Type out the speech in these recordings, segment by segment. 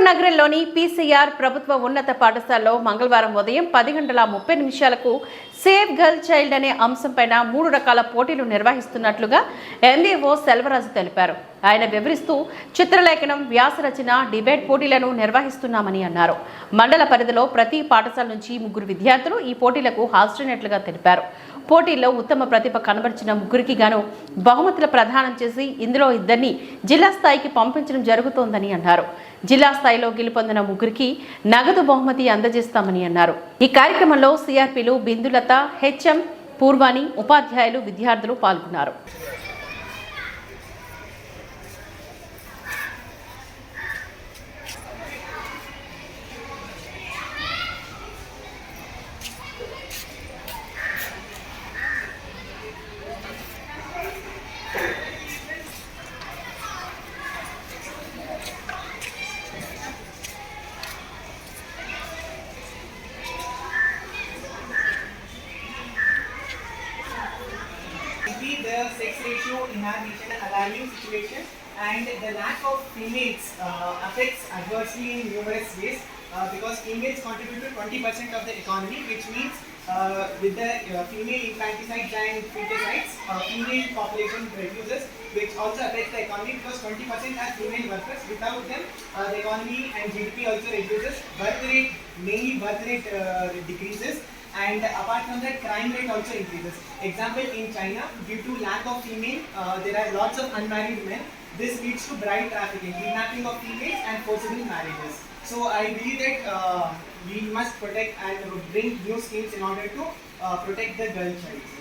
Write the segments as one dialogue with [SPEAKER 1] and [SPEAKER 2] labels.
[SPEAKER 1] చిత్తూరు నగరంలోని పీసీఆర్ ప్రభుత్వ ఉన్నత పాఠశాలలో మంగళవారం ఉదయం పది గంటల ముప్పై నిమిషాలకు సేవ్ గర్ల్ చైల్డ్ అనే అంశంపైన మూడు రకాల పోటీలు నిర్వహిస్తున్నట్లుగా ఎంఈఓ సెల్వరాజు తెలిపారు. ఆయన వివరిస్తూ చిత్రలేఖనం వ్యాసరచన డిబేట్ పోటీలను నిర్వహిస్తున్నామని అన్నారు. మండల పరిధిలో ప్రతి పాఠశాల నుంచి ముగ్గురు విద్యార్థులు ఈ పోటీలకు హాజరైనట్లుగా తెలిపారు. పోటీల్లో ఉత్తమ ప్రతిభ కనబరిచిన ముగ్గురికి గాను బహుమతులు ప్రదానం చేసి ఇందులో ఇద్దరిని జిల్లా స్థాయికి పంపించడం జరుగుతోందని అన్నారు. జిల్లా స్థాయిలో గెలుపొందిన ముగ్గురికి నగదు బహుమతి అందజేస్తామని అన్నారు. ఈ కార్యక్రమంలో సిఆర్పీలు బిందులత హెచ్ఎం పూర్వాణి ఉపాధ్యాయులు విద్యార్థులు పాల్గొన్నారు.
[SPEAKER 2] Ratio in our nation alarming situation and the lack of females uh, affects adversely in numerous ways uh, because females contribute to 20% of the economy which means uh, with the uh, female infanticides and feticides, uh, female population reduces which also affects the economy because 20% are female workers. Without them, uh, the economy and GDP also reduces. Birth rate, mainly birth rate uh, decreases and apart from that crime rate also increases. Example in china due to lack of female uh, there are lots of unmarried men. This leads to bride trafficking kidnapping of females and forcible marriages. So i believe that uh, we must protect and bring new schemes in order to uh, protect the girl child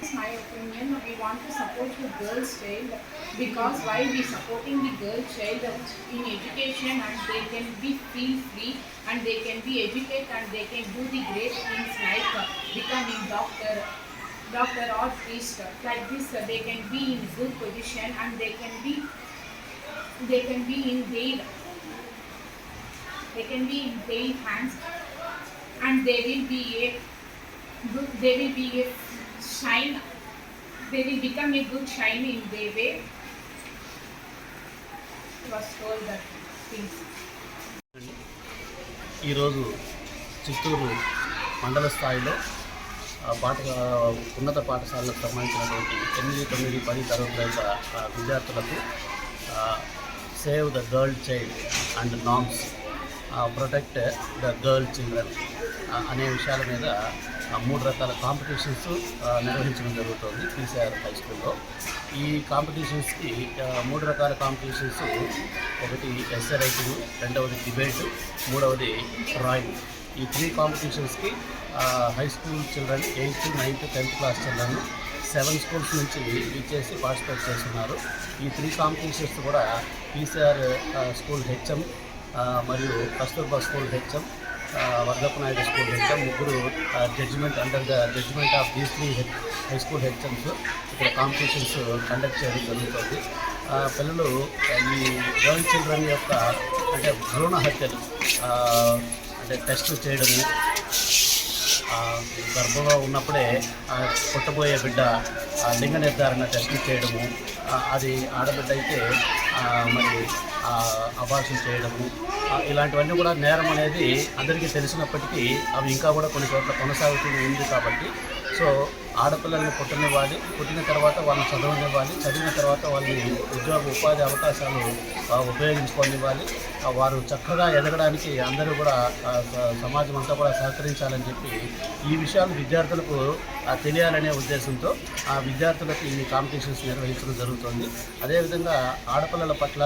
[SPEAKER 3] It's my opinion, we want to support the girl's child because while we supporting the girl child in education and they can be feel free and they can be educated and they can do the great things like becoming doctor, doctor or priest. Like this, they can be in good position and they can be they can be in their they can be in their hands and they will be a they will be a shine they will become a good shine in their way was told that things.
[SPEAKER 4] ఈరోజు చిత్తూరు మండల స్థాయిలో పాఠ ఉన్నత పాఠశాలకు సంబంధించినటువంటి ఎనిమిది తొమ్మిది పది తరగతుల విద్యార్థులకు save the girl child and norms protect the girl children అనే విషయాల మీద మూడు రకాల కాంపిటీషన్స్ నిర్వహించడం జరుగుతుంది పీసీఆర్ హై స్కూల్లో ఈ కాంపిటీషన్స్కి మూడు రకాల కాంపిటీషన్స్ ఒకటి ఎస్ఏ రైటింగ్ రెండవది డిబేట్ మూడవది డ్రాయింగ్ ఈ three కాంపిటీషన్స్కి high school children eighth ninth tenth class children seven schools నుంచి ఇచ్చేసి పార్టిసిపేట్ చేస్తున్నారు. ఈ త్రీ కాంపిటీషన్స్ కూడా పీసీఆర్ స్కూల్ హెచ్ఎం మరియు Kasturba school HM Vargappa Naidu school HM ముగ్గురు judgement under the judgement of these three high school HMs ఇక్కడ competitions conduct చేయడం జరుగుతుంది. పిల్లలు ఈ గర్ల్ చిల్డ్రన్ యొక్క అంటే భ్రూణ హత్యలు అంటే టెస్ట్ చేయడము గర్భంలో ఉన్నప్పుడే పుట్టబోయే బిడ్డ లింగ నిర్ధారణ టెస్ట్ చేయడము అది ఆడబిడ్డ అయితే మరి అబార్షన్ చేయడము ఇలాంటివన్నీ కూడా నేరం అనేది అందరికీ తెలిసినప్పటికీ అవి ఇంకా కూడా కొన్ని చోట్ల కొనసాగుతూ ఉంది కాబట్టి సో ఆడపిల్లల్ని పుట్టనివ్వాలి పుట్టిన తర్వాత వాళ్ళని చదవనివ్వాలి చదివిన తర్వాత వాళ్ళని ఉద్యోగ ఉపాధి అవకాశాలు ఉపయోగించుకోనివ్వాలి వారు చక్కగా ఎదగడానికి అందరూ కూడా సమాజం అంతా కూడా సహకరించాలని చెప్పి ఈ విషయాలు విద్యార్థులకు తెలియాలనే ఉద్దేశంతో ఆ విద్యార్థులకు ఈ కాంపిటీషన్స్ నిర్వహించడం జరుగుతుంది. అదేవిధంగా ఆడపిల్లల పట్ల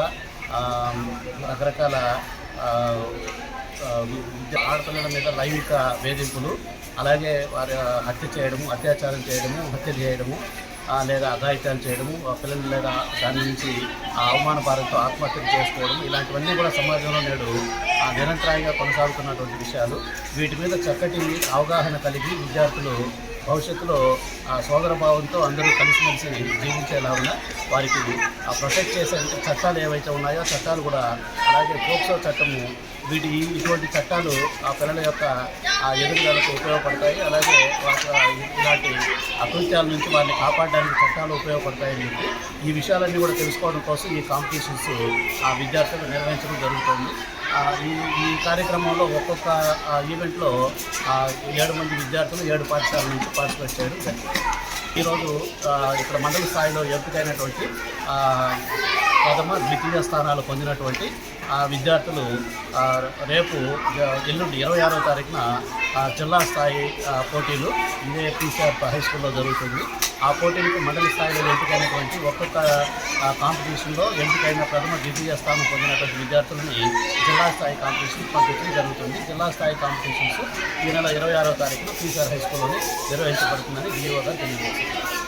[SPEAKER 4] రకరకాల విద్య ఆడపిల్లల మీద లైంగిక వేధింపులు అలాగే వారి హత్య చేయడము అత్యాచారం చేయడము హత్య చేయడము లేదా అఘాయిత్యాలు చేయడము పిల్లలు లేదా దాని నుంచి ఆ అవమాన ఆత్మహత్యలు చేసుకోవడం ఇలాంటివన్నీ కూడా సమాజంలో నేడు ఆ, నిరంతరాయంగా కొనసాగుతున్నటువంటి విషయాలు. వీటి మీద చక్కటి అవగాహన కలిగి విద్యార్థులు భవిష్యత్తులో ఆ సోదర భావంతో అందరూ కలిసిమెలిసి జీవించేలాగా వారికి ఆ ప్రొటెక్ట్ చేసే చట్టాలు ఏవైతే ఉన్నాయో చట్టాలు కూడా అలాగే పోక్సో చట్టము వీటి ఇటువంటి చట్టాలు ఆ పిల్లల యొక్క ఆ ఎదుగుదలకు ఉపయోగపడతాయి. అలాగే వాళ్ళ ఇలాంటి అకృత్యాల నుంచి వారిని కాపాడడానికి చట్టాలు ఉపయోగపడతాయని చెప్పి ఈ విషయాలన్నీ కూడా తెలుసుకోవడం కోసం ఈ కాంపిటీషన్స్ ఆ విద్యార్థులు నిర్వహించడం జరుగుతుంది. ఈ ఈ కార్యక్రమంలో ఒక్కొక్క ఈవెంట్లో ఏడు మంది విద్యార్థులు ఏడు పాఠశాల నుంచి పార్టిసిపేట్ చేయడం జరిగింది ఈరోజు ఇక్కడ మండల స్థాయిలో ఎంపికైనటువంటి ప్రథమ ద్వితీయ స్థానాలు పొందినటువంటి ఆ విద్యార్థులు రేపు ఎల్లుండి ఇరవై ఆరో తారీఖున ఆ, జిల్లా స్థాయి పోటీలు ఇదే పీసీఆర్ హై స్కూల్లో జరుగుతుంది. ఆ పోటీలకు మండలి స్థాయిలో ఎంపికైనటువంటి ఒక్కొక్క కాంపిటీషన్లో ఎంపికైన ప్రథమ ద్వితీయ స్థానం పొందినటువంటి విద్యార్థులని జిల్లా స్థాయి కాంపిటీషన్ పంపించడం జరుగుతుంది. జిల్లా స్థాయి కాంపిటీషన్స్ ఈ నెల ఇరవై ఆరో తారీఖున పీసీఆర్ హై స్కూల్లోనే నిర్వహించబడుతుందని డిఓ గారు తెలియజేశారు.